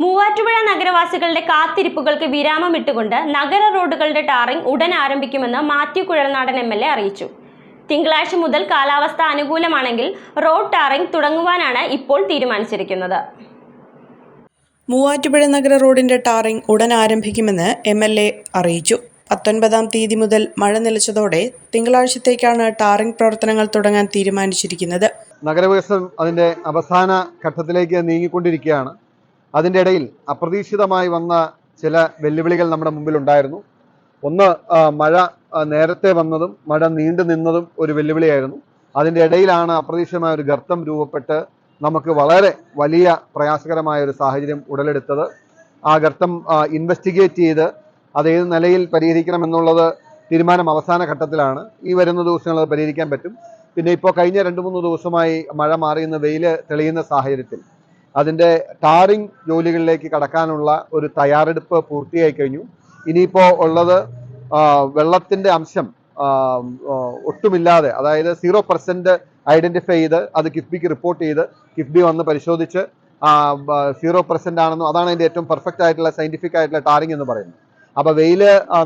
മൂവാറ്റുപുഴ നഗരവാസികളുടെ കാത്തിരിപ്പുകൾക്ക് വിരാമമിട്ടുകൊണ്ട് നഗര റോഡുകളുടെ ടാറിംഗ് ഉടൻ ആരംഭിക്കുമെന്ന് Mathew Kuzhalnadan M L A അറിയിച്ചു. തിങ്കളാഴ്ച മുതൽ കാലാവസ്ഥ അനുകൂലമാണെങ്കിൽ റോഡ് ടാറിംഗ് തുടങ്ങുവാനാണ് ഇപ്പോൾ തീരുമാനിച്ചിരിക്കുന്നത്. മൂവാറ്റുപുഴ നഗര റോഡിന്റെ ടാറിംഗ് ഉടൻ ആരംഭിക്കുമെന്ന് എം എൽ എ അറിയിച്ചു. പത്തൊൻപതാം തീയതി മുതൽ മഴ നിലച്ചതോടെ തിങ്കളാഴ്ചത്തേക്കാണ് ടാറിംഗ് പ്രവർത്തനങ്ങൾ തുടങ്ങാൻ തീരുമാനിച്ചിരിക്കുന്നത്. നഗരവികസനം അതിന്റെ അവസാന ഘട്ടത്തിലേക്ക് നീങ്ങിക്കൊണ്ടിരിക്കുകയാണ്. അതിന്റെ ഇടയിൽ അപ്രതീക്ഷിതമായി വന്ന ചില വെല്ലുവിളികൾ നമ്മുടെ മുമ്പിൽ ഉണ്ടായിരുന്നു ഒന്ന് മഴ നേരത്തെ വന്നതും മഴ നീണ്ടു നിന്നതും ഒരു വെല്ലുവിളിയായിരുന്നു. അതിന്റെ ഇടയിലാണ് അപ്രതീക്ഷിതമായ ഒരു ഗർത്തം രൂപപ്പെട്ട് നമുക്ക് വളരെ വലിയ പ്രയാസകരമായ ഒരു സാഹചര്യം ഉടലെടുത്തത്. ആ ഗർത്തം ഇൻവെസ്റ്റിഗേറ്റ് ചെയ്ത് അത് ഏത് നിലയിൽ പരിഹരിക്കണം എന്നുള്ളത് തീരുമാനം അവസാന ഘട്ടത്തിലാണ്. ഈ വരുന്ന ദിവസങ്ങൾ അത് പരിഹരിക്കാൻ പറ്റും. പിന്നെ ഇപ്പോൾ കഴിഞ്ഞ രണ്ട് മൂന്ന് ദിവസമായി മഴ മാറിയുന്ന വെയിൽ തെളിയുന്ന സാഹചര്യത്തിൽ അതിന്റെ ടാറിംഗ് ജോലികളിലേക്ക് കടക്കാനുള്ള ഒരു തയ്യാറെടുപ്പ് പൂർത്തിയായി കഴിഞ്ഞു. ഇനിയിപ്പോൾ ഉള്ളത് വെള്ളത്തിന്റെ അംശം ഒട്ടുമില്ലാതെ അതായത് സീറോ പെർസെന്റ് ഐഡന്റിഫൈ ചെയ്ത് അത് കിഫ്ബിക്ക് റിപ്പോർട്ട് ചെയ്ത് കിഫ്ബി വന്ന് പരിശോധിച്ച് സീറോ പെർസെന്റ് ആണെന്നും അതാണ് അതിന്റെ ഏറ്റവും പെർഫെക്റ്റ് ആയിട്ടുള്ള സയന്റിഫിക് ആയിട്ടുള്ള ടാറിംഗ് എന്ന് പറയുന്നത്. അപ്പോൾ വെയിൽ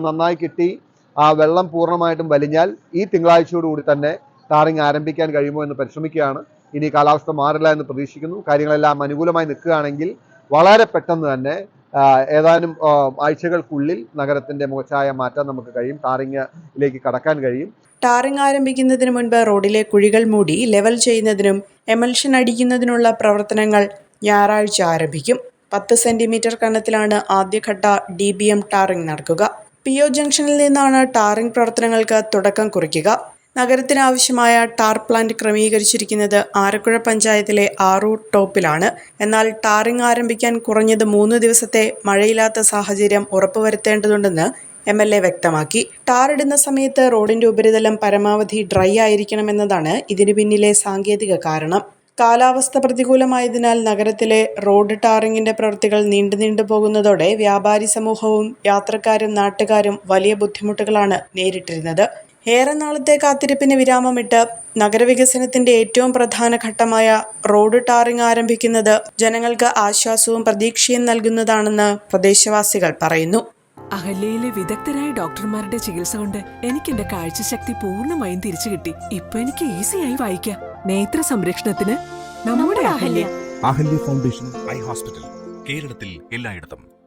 നന്നായി കിട്ടി ആ വെള്ളം പൂർണമായിട്ടും വലിഞ്ഞാൽ ഈ തിങ്കളാഴ്ചയോടുകൂടി തന്നെ ടാറിംഗ് ആരംഭിക്കാൻ കഴിയുമോ എന്ന് പരിശ്രമിക്കുകയാണ്. ഇനി കാലാവസ്ഥ മാറില്ല എന്ന് പ്രതീക്ഷിക്കുന്നു. കാര്യങ്ങളെല്ലാം അനുകൂലമായി നിൽക്കുകയാണെങ്കിൽ വളരെ പെട്ടെന്ന് തന്നെ ഏതാനും ആഴ്ചകൾക്കുള്ളിൽ നഗരത്തിന്റെ മുഖച്ഛായ മാറ്റാൻ നമുക്ക് കഴിയും. ടാറിംഗിലേക്ക് കടക്കാൻ കഴിയും. ടാറിംഗ് ആരംഭിക്കുന്നതിന് മുൻപ് റോഡിലെ കുഴികൾ മൂടി ലെവൽ ചെയ്യുന്നതിനും എമൽഷൻ അടിക്കുന്നതിനുള്ള പ്രവർത്തനങ്ങൾ ഞായറാഴ്ച ആരംഭിക്കും. പത്ത് സെന്റിമീറ്റർ കനത്തിലാണ് ആദ്യഘട്ട ഡി ബി എം ടാറിംഗ് നടക്കുക. പി ഒ ജംഗ്ഷനിൽ നിന്നാണ് ടാറിംഗ് പ്രവർത്തനങ്ങൾക്ക് തുടക്കം കുറിക്കുക. നഗരത്തിനാവശ്യമായ ടാർ പ്ലാന്റ് ക്രമീകരിച്ചിരിക്കുന്നത് ആരക്കുഴ പഞ്ചായത്തിലെ ആറൂർ ടോപ്പിലാണ്. എന്നാൽ ടാറിംഗ് ആരംഭിക്കാൻ കുറഞ്ഞത് മൂന്ന് ദിവസത്തെ മഴയില്ലാത്ത സാഹചര്യം ഉറപ്പുവരുത്തേണ്ടതുണ്ടെന്ന് എം എൽ എ വ്യക്തമാക്കി. ടാറിടുന്ന സമയത്ത് റോഡിന്റെ ഉപരിതലം പരമാവധി ഡ്രൈ ആയിരിക്കണമെന്നതാണ് ഇതിനു പിന്നിലെ സാങ്കേതിക കാരണം. കാലാവസ്ഥ പ്രതികൂലമായതിനാൽ നഗരത്തിലെ റോഡ് ടാറിങ്ങിന്റെ പ്രവൃത്തികൾ നീണ്ടു നീണ്ടു പോകുന്നതോടെ വ്യാപാരി സമൂഹവും യാത്രക്കാരും നാട്ടുകാരും വലിയ ബുദ്ധിമുട്ടുകളാണ് നേരിട്ടിരുന്നത്. ഏറെ നാളത്തെ കാത്തിരിപ്പിന് വിരാമമിട്ട് നഗരവികസനത്തിന്റെ ഏറ്റവും പ്രധാന ഘട്ടമായ റോഡ് ടാറിംഗ് ആരംഭിക്കുന്നത് ജനങ്ങൾക്ക് ആശ്വാസവും പ്രതീക്ഷയും നൽകുന്നതാണെന്ന് പ്രദേശവാസികൾ പറയുന്നു. അഹല്യയിലെ വിദഗ്ധരായ ഡോക്ടർമാരുടെ ചികിത്സ കൊണ്ട് എനിക്ക് എന്റെ കാഴ്ചശക്തി പൂർണമായും തിരിച്ചു കിട്ടി. ഇപ്പൊ എനിക്ക് ഈസിയായി വായിക്കാം. നേത്ര സംരക്ഷണത്തിന് നമ്മുടെ Ahalya. Ahalya foundation eye hospital കേരളത്തിൽ എല്ലായിടത്തും.